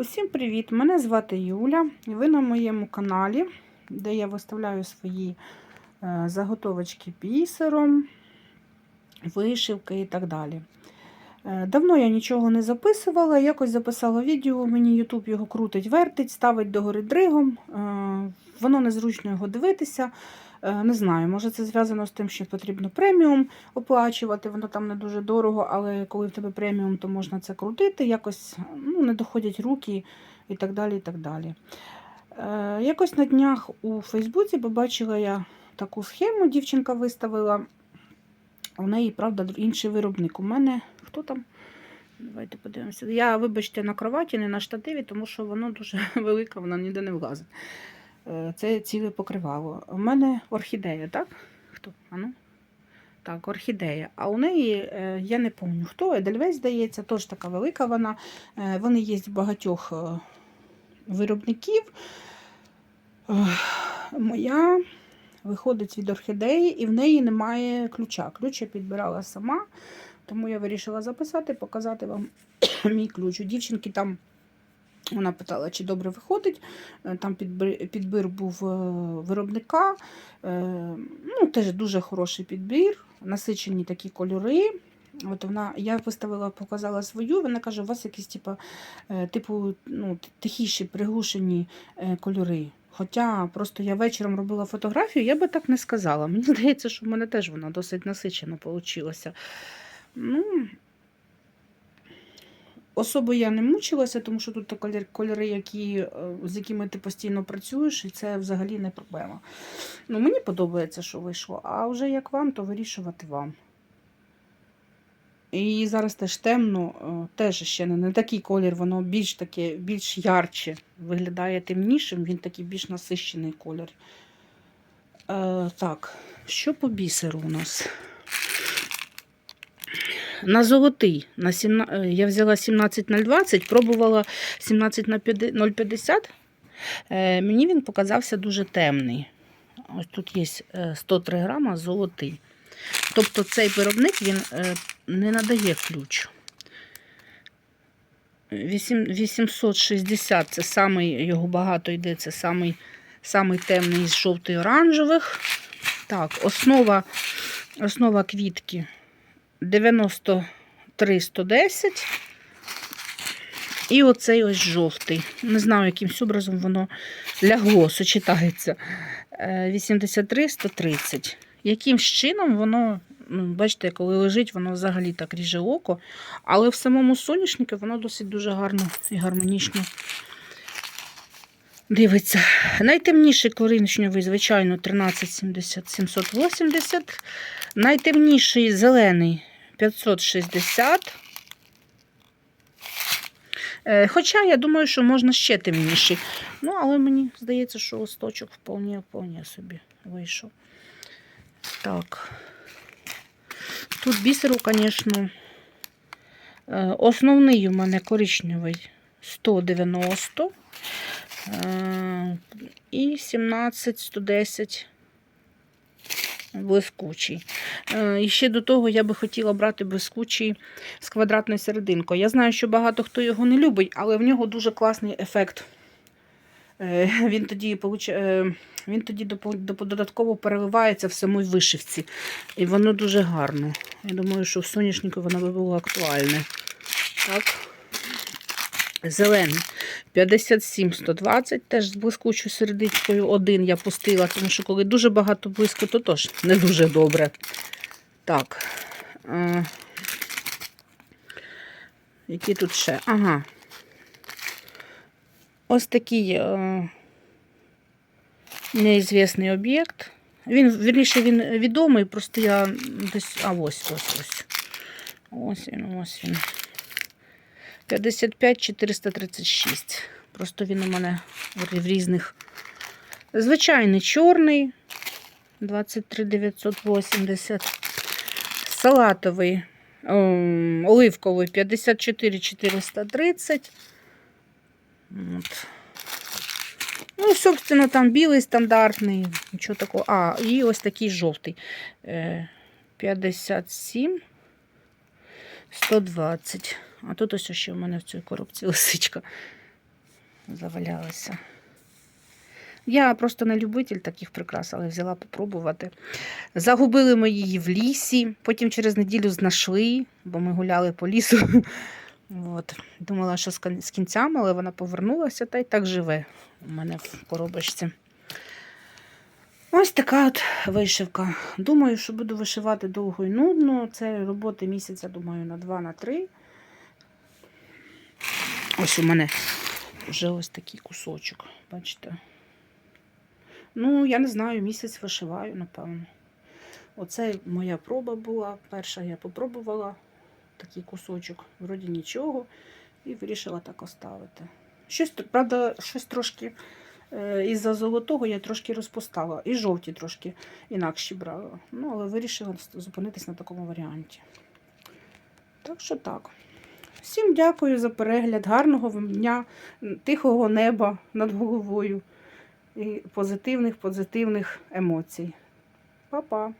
Усім привіт! Мене звати Юля. і Ви на моєму каналі, де я виставляю свої е, заготовочки бісером, вишивки і так далі. Е, Давно я нічого не записувала, якось записала відео, мені YouTube його крутить, вертить, ставить догори дригом. Е, Воно незручно його дивитися. Е, Не знаю, може це зв'язано з тим, що потрібно преміум оплачувати, воно там не дуже дорого, але коли в тебе преміум, то можна це крутити, якось ну, не доходять руки і так далі. і так далі. Е, Якось на днях у Фейсбуці побачила я таку схему, дівчинка виставила. У неї, правда, інший виробник. У мене хто там? Давайте подивимося. Я, вибачте, на кроваті, не на штативі, тому що воно дуже велике, воно ніде не влазить. Е, Це ціле покривало. У мене орхідея, так? Хто? А ну? Так, орхідея. А у неї, е, я не пам'ятаю хто, Едельвейс, здається, теж така велика вона. Е, Вони є багатьох виробників. Моя виходить від орхідеї, і в неї немає ключа. Ключ я підбирала сама, тому я вирішила записати, показати вам мій ключ. У дівчинки там вона питала, чи добре виходить. Е, Там підбір був е, виробника. Е, Ну, теж дуже хороший підбір, насичені такі кольори. От вона, я виставила, показала свою, вона каже, у вас якісь типу, типу ну, тихіші, приглушені кольори. Хоча просто я вечором робила фотографію, я би так не сказала. Мені здається, що в мене теж вона досить насичена вийшла. Ну, Особо я не мучилася, тому що тут кольори, які, е, з якими ти постійно працюєш, і це взагалі не проблема. Ну, мені подобається, що вийшло, а вже як вам, то вирішувати вам. І зараз теж темно, е, теж ще не, не такий колір, воно більш таке, більш ярче виглядає темнішим, він такий більш насищений колір. Е, так, що по бісеру у нас? На золотий на 17, е, я взяла 17 на 20, пробувала 17 на 0,50. Е, Мені він показався дуже темний. Ось тут є е, 103 грама золотий. Тобто цей виробник він е, не надає ключ. 860 це самий, його багато йде, це самий, самий темний з жовтий-оранжевих. Так, основа, основа квітки 93 110. І оцей ось жовтий. Не знаю, якимсь образом воно лягло, сочетається. Е, 83 130. Якимсь чином воно, ну, бачите, коли лежить, воно взагалі так ріже око. Але в самому соняшнику воно досить дуже гарно і гармонічно дивиться. Найтемніший коричневий, звичайно, 1370 780. Найтемніший зелений 560. Е, Хоча я думаю, що можна ще темніший. Ну, але мені здається, що листочок вполне, вполне собі вийшов. Так. Тут бісеру, звісно, е, основний у мене коричневий 190 е, і 17 110 блискучий. Е, І ще до того я би хотіла брати блискучий з квадратною серединкою. Я знаю, що багато хто його не любить, але в нього дуже класний ефект. Е, Він тоді, е, він тоді додатково переливається в самій вишивці. І воно дуже гарно. Я думаю, що в соняшнику воно би було актуальне. Так. Зелений 57 120, теж з блискучою середичкою. Один я пустила, тому що коли дуже багато блиску, то теж не дуже добре. Так. Е, які тут ще? Ага. Ось такий е, неізвісний об'єкт. Він, вірніше, він відомий, просто я десь. А ось ось ось. Ось він, ось він. 55 436. Просто він у мене в різних. Звичайний чорний 23 980. Салатовий, ем, оливковий 54 430. От. Ну, собственно, там білий стандартний, нічого такого. А, і ось такий жовтий. Е, 57 120. А тут ось ще в мене в цій коробці лисичка. завалялися. Я просто не любитель таких прикрас, але взяла попробувати. Загубили ми її в лісі, потім через неділю знайшли, бо ми гуляли по лісу. От. Думала, що з кінцями, але вона повернулася та й так живе у мене в коробочці. Ось така от вишивка. Думаю, що буду вишивати довго і нудно. Це роботи місяця, думаю, на 2 на 3. Ось у мене вже ось такий кусочок, бачите? Ну, я не знаю, місяць вишиваю, напевно. Оце моя проба була. Перша я попробувала такий кусочок, вроді нічого, і вирішила так оставити. Щось, правда, щось трошки із-за золотого я трошки розпустала, І жовті трошки інакші брала. Ну, але вирішила зупинитись на такому варіанті. Так що так. Всім дякую за перегляд. Гарного вам дня, тихого неба над головою і позитивних, позитивних емоцій. Па-па!